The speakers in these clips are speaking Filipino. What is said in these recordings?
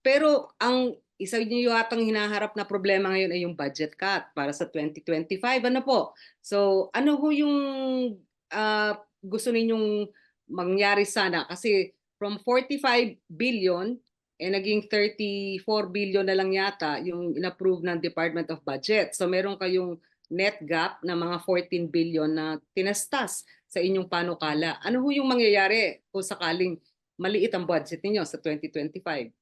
pero ang isa niyo yatang hinaharap na problema ngayon ay yung budget cut para sa 2025. Ano po? So, ano ho yung ah, gusto ninyong mangyari sana? Kasi from 45 billion, eh naging 34 billion na lang yata yung inapprove ng Department of Budget. So meron kayong net gap na mga 14 billion na tinastas sa inyong panukala. Ano ho yung mangyayari kung sakaling maliit ang budget ninyo sa 2025?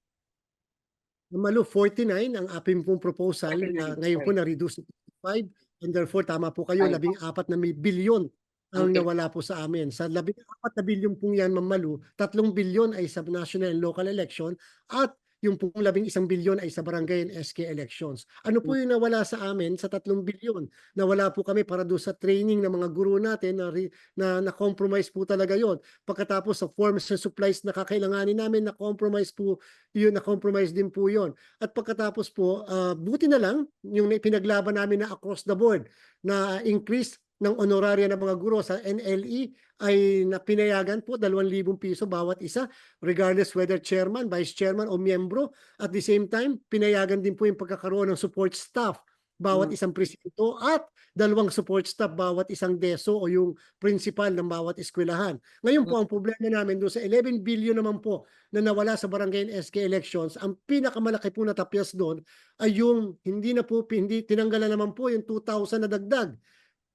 Malu 49 ang apim pong proposal na 49, ngayon po na-reduce to 55 and therefore tama po kayo, Ay. labing apat na may bilyon ang Okay. nawala po sa amin. Sa labing apat na bilyon pong yan, Ma'am Malu, tatlong bilyon ay sa national and local election at yung pong labing isang bilyon ay sa barangay and SK elections. Ano po yung nawala sa amin sa tatlong bilyon? Nawala po kami para doon sa training ng mga guro natin na, re- na, na-compromise po talaga yon. Pagkatapos sa forms and supplies na kakailanganin namin, na-compromise po yun, na-compromise din po yon. At pagkatapos po, ah, buti na lang yung pinaglaban namin na across the board na increase ng honoraria ng mga guro sa NLE ay napinayagan po 2,000 piso bawat isa regardless whether chairman, vice chairman o miyembro. At the same time, pinayagan din po yung pagkakaroon ng support staff bawat Mm. isang presinto at dalawang support staff bawat isang deso o yung principal ng bawat eskwelahan. Ngayon po, ang problema namin doon sa 11 billion naman po na nawala sa barangay and SK elections, ang pinakamalaki po na tapyas doon ay yung hindi na po, hindi tinanggalan naman po yung 2,000 na dagdag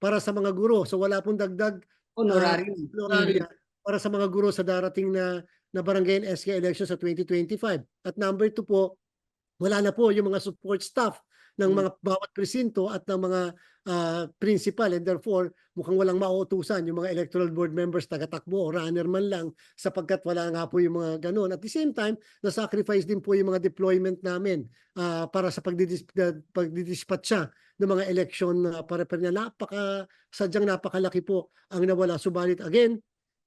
para sa mga guro. So wala pong dagdag Honorarium. ah, honoraria para sa mga guro sa darating na na barangay and SK election sa 2025. At number two po, wala na po yung mga support staff ng Mm. mga bawat presinto at ng mga ah, principal and therefore mukhang walang mauutusan yung mga electoral board members tagatakbo o runner man lang sapagkat wala nga po yung mga ganun. At the same time, na-sacrifice din po yung mga deployment namin ah, para sa pagdidis pagdidispatcha ng mga election na para para na napaka sadyang napakalaki po ang nawala. Subalit again,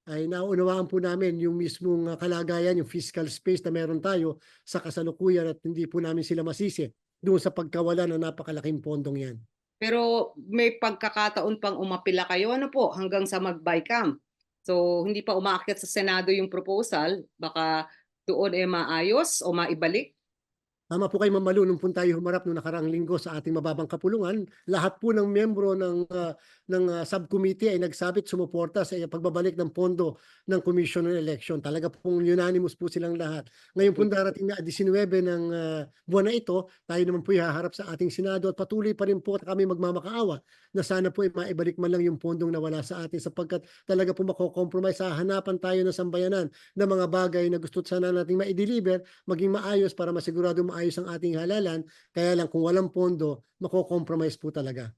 ay naunawaan po namin yung mismong ah, kalagayan, yung fiscal space na meron tayo sa kasalukuyan at hindi po namin sila masisi doon sa pagkawala ng napakalaking pondong yan. Pero may pagkakataon pang umapila kayo ano po hanggang sa mag-bycam. So hindi pa umaakyat sa Senado yung proposal, baka doon eh maayos o maibalik. Tama po kayo mamalu nung po tayo humarap noong nakarang linggo sa ating mababang kapulungan. Lahat po ng membro ng ah, ng ah, subcommittee ay nagsabit sumuporta sa pagbabalik ng pondo ng Commission on Election. Talaga pong unanimous po silang lahat. Ngayon po darating na 19 ng ah, buwan na ito, tayo naman po haharap sa ating Senado at patuloy pa rin po kami magmamakaawa na sana po ay maibalik man lang yung pondong nawala sa atin sapagkat talaga po mako-compromise sa hanapan tayo ng sambayanan ng mga bagay na gusto sana nating ma-deliver maging maayos para masigurado maayos ang ating halalan. Kaya lang kung walang pondo, mako-compromise po talaga.